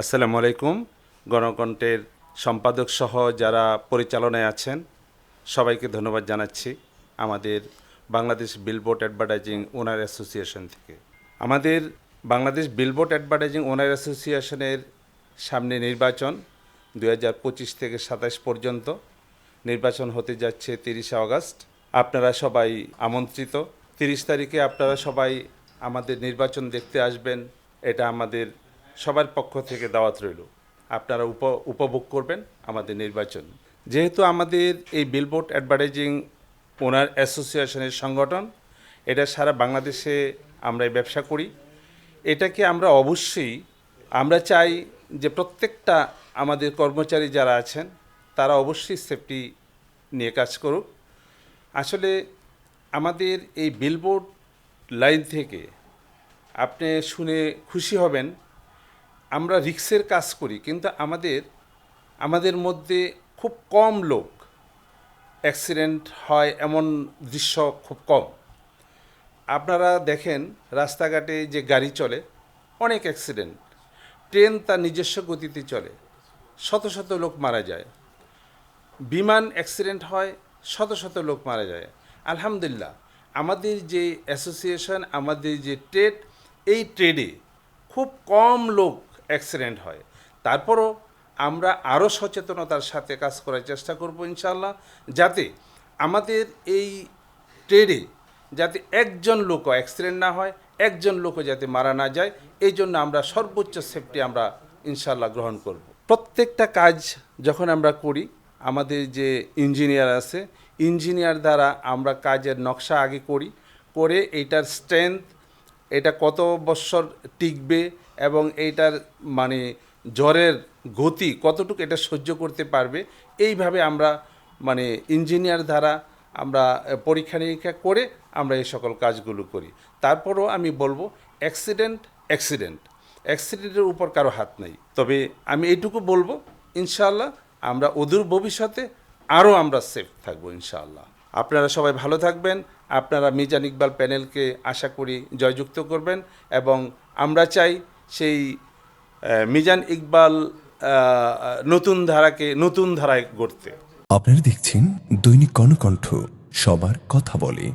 আসসালামু আলাইকুম। গণকণ্ঠের সম্পাদক সহ যারা পরিচালনায় আছেন, সবাইকে ধন্যবাদ জানাচ্ছি আমাদের Bangladesh billboard advertising owner association থেকে। আমাদের বাংলাদেশ বিলবোর্ড অ্যাডভার্টাইজিং ওনার অ্যাসোসিয়েশনের সামনে নির্বাচন দু থেকে সাতাশ পর্যন্ত। নির্বাচন হতে যাচ্ছে তিরিশে আগস্ট। আপনারা সবাই আমন্ত্রিত। তিরিশ তারিখে আপনারা সবাই আমাদের নির্বাচন দেখতে আসবেন। এটা আমাদের সবার পক্ষ থেকে দাওয়াত রইল। আপনারা উপ, উপভোগ করবেন আমাদের নির্বাচন। যেহেতু আমাদের এই বিলবোর্ড অ্যাডভার্টাইজিং ওনার অ্যাসোসিয়েশনের সংগঠন, এটা সারা বাংলাদেশে আমরা ব্যবসা করি। এটাকে আমরা অবশ্যই, আমরা চাই যে প্রত্যেকটা আমাদের কর্মচারী যারা আছেন, তারা অবশ্যই সেফটি নিয়ে কাজ করুক। আসলে আমাদের এই বিলবোর্ড লাইন থেকে আপনি শুনে খুশি হবেন আমরা রিক্সের কাজ করি, কিন্তু আমাদের আমাদের মধ্যে খুব কম লোক অ্যাক্সিডেন্ট হয় এমন দৃশ্য খুব কম। আপনারা দেখেন, রাস্তাঘাটে যে গাড়ি চলে, অনেক অ্যাক্সিডেন্ট ট্রেন তার নিজস্ব গতিতে চলে, শত শত লোক মারা যায়। বিমান অ্যাক্সিডেন্ট হয়, শত শত লোক মারা যায়। আলহামদুলিল্লাহ, আমাদের যে অ্যাসোসিয়েশন আমাদের যে ট্রেড এই ট্রেডে খুব কম লোক অ্যাক্সিডেন্ট হয়। তারপরও আমরা আরও সচেতনতার সাথে কাজ করার চেষ্টা করব ইনশাল্লাহ যাতে আমাদের এই ট্রেডে যাতে একজন লোকও অ্যাক্সিডেন্ট না হয়, একজন লোকও যাতে মারা না যায়, এই জন্য আমরা সর্বোচ্চ সেফটি আমরা ইনশাল্লাহ গ্রহণ করব। প্রত্যেকটা কাজ যখন আমরা করি, আমাদের যে ইঞ্জিনিয়ার আছে ইঞ্জিনিয়ার দ্বারা আমরা কাজের নকশা আগে করি, করে এইটার স্ট্রেংথ এটা কত বৎসর টিকবে এবং এইটার মানে জ্বরের গতি কতটুকু এটা সহ্য করতে পারবে, এইভাবে আমরা মানে ইঞ্জিনিয়ার দ্বারা আমরা পরীক্ষা নিরীক্ষা করে আমরা এই সকল কাজগুলো করি। তারপরও আমি বলব অ্যাক্সিডেন্ট অ্যাক্সিডেন্ট অ্যাক্সিডেন্টের উপর কারও হাত নেই। তবে আমি এইটুকু বলব, ইনশাআল্লাহ আমরা অদূর ভবিষ্যতে আরও আমরা সেফ থাকব, ইনশাআল্লাহ। আপনারা সবাই ভালো থাকবেন। আপনারা মিজান ইকবাল প্যানেলকে আশা করি জয়যুক্ত করবেন এবং আমরা চাই সেই মিজান ইকবাল নতুন ধারাকে নতুন ধারায় গড়তে। আপনারা দেখছেন দৈনিক কর্ণকণ্ঠ, সবার কথা বলে।